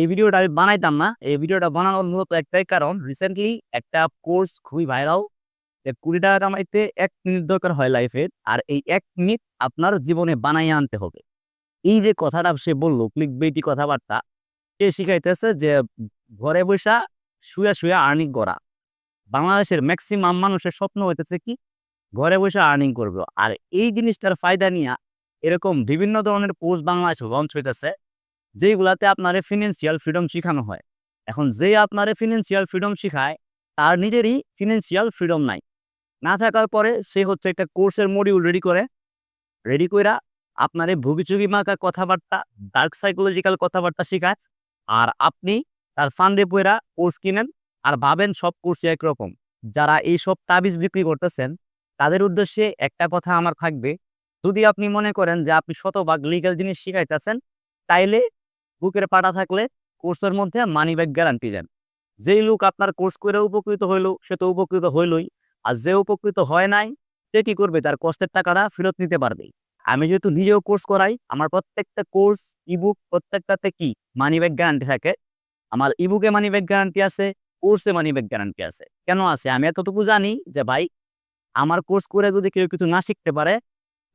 এই ভিডিওটা আমি বানাইতাম না। এই ভিডিওটা বানানোর মূলত একটাই কারণ রিসেন্টলি একটা কোর্স খুবই ভাইরাল যে কুড়ি টাকা কামাইতে এক মিনিট দরকার হয় লাইফের আর এই এক মিনিট আপনার জীবনে বানাইয়া আনতে হবে। এই যে কথাটা সে বলল ক্লিক বেটি কথাবার্তা, সে শিখাইতেছে যে ঘরে বসা, শুয়া শুয়া আর্নিং করা। বাংলাদেশের ম্যাক্সিমাম মানুষের স্বপ্ন হইতেছে কি? ঘরে বসে আর্নিং করবে। আর এই জিনিসটার ফায়দা নিয়ে এরকম বিভিন্ন ধরনের পোস্ট বাংলাদেশে লঞ্চ হইতেছে। যেগুলাতে আপনারে ফিনান্সিয়াল ফ্রিডম শেখানো হয়। এখন যে আপনারে ফিনান্সিয়াল ফ্রিডম শেখায়, তার নিজেরই ফিনান্সিয়াল ফ্রিডম নাই। না থাকার পরে সে হচ্ছে একটা কোর্সের মডিউল রেডি করে। রেডি কইরা আপনারে ভুগিচুগি মাকা কথাবার্তা ডার্ক সাইকোলজিক্যাল কথাবার্তা শেখায়। আর আপনি তার ফান্ডে পয়রা কোর্স কিনেন আর ভাবেন সব কোর্স একরকম। যারা এই সব তাবিজ বিক্রি করতেছেন, তাদের উদ্দেশ্যে একটা কথা আমার থাকবে। যদি আপনি মনে করেন যে আপনি শতভাগ লিগ্যাল জিনিস শিখাইতেছেন, তাইলে বুকের পাটা থাকলে কোর্সের মধ্যে মানি ব্যাগ গ্যারান্টি দেন। যেই লোক আপনার কোর্স করে উপকৃত হইল, সে তো উপকৃত হইলই। আর যে উপকৃত হয় নাই, সে কি করবে? তার কষ্টের টাকাটা ফেরত নিতে পারবে। আমি যেহেতু নিজেও কোর্স করাই, আমার প্রত্যেকটা কোর্স ইবুক প্রত্যেকটাতে কি মানি ব্যাগ গ্যারান্টি থাকে? আমার ইবুকে মানি ব্যাগ গ্যারান্টি আছে কোর্সে মানি ব্যাগ গ্যারান্টি আছে। কেন আছে? আমি এতটুকু জানি যে ভাই, আমার কোর্স করে যদি কেউ কিছু না শিখতে পারে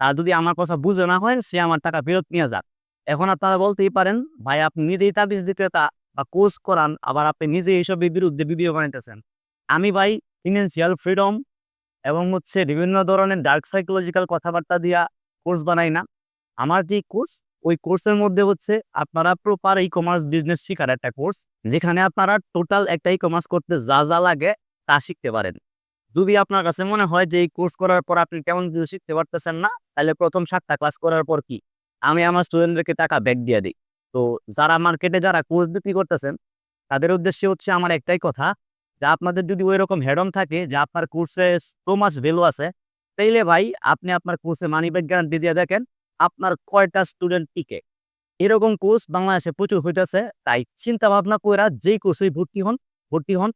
তার যদি আমার কথা বুঝে না হয়, সে আমার টাকা ফেরত নিয়ে যাক। এখন আপনারা বলতেই পারেন, ভাই, আপনি নিজেই তাবিজ বিক্রেতা বা কোর্স করান, আবার আপনি নিজে এইসবের বিরুদ্ধে ভিডিও বানাইতেছেন। আমি ভাই ফিনান্সিয়াল ফ্রিডম এবং হচ্ছে বিভিন্ন ধরনের ডার্ক সাইকোলজিক্যাল কথাবার্তা দিয়া কোর্স বানাই না। আমার যে কোর্স ওই কোর্সের মধ্যে হচ্ছে আপনারা প্রপার ই কমার্স বিজনেস শেখার একটা কোর্স যেখানে আপনারা টোটাল একটা ই কমার্স করতে যা যা লাগে তা শিখতে পারেন। যদি আপনার কাছে মনে হয় যে এই কোর্স করার পর আপনি কেমন কিছু শিখতে পারতেছেন না, তাহলে প্রথম সাতটা ক্লাস করার পর কি? আমি আমার স্টুডেন্টদেরকে টাকা ব্যাক দিয়ে দিই। তো যারা মার্কেটে যারা কোর্স বিক্রি করতেছেন, তাদের উদ্দেশ্যে হচ্ছে আমার একটাই কথা, যে আপনাদের যদি ওই রকম হেডম থাকে, যে আপনার কোর্সে সো মাছ ভ্যালু আছে, তাইলে ভাই আপনি আপনার কোর্সে মানি ব্যাক গ্যারান্টি দিয়ে দেখেন আপনার কয়টা স্টুডেন্ট টিকে। এরকম কোর্স বাংলাদেশে প্রচুর হইতেছে, তাই চিন্তা ভাবনা কইরা যেই কোর্সে ভর্তি হন ভর্তি হন,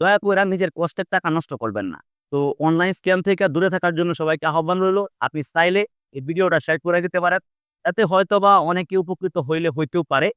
দয়া করে নিজের কষ্টের টাকা নষ্ট করবেন না। তো অনলাইন স্ক্যাম থেকে দূরে থাকার জন্য সবাইকে আহ্বান রইল, আপনি চাইলে এই ভিডিওটা শেয়ার করে দিতে পারেন। এতে হয়তোবা অনেকে উপকৃত হইলে হইতেও পারে।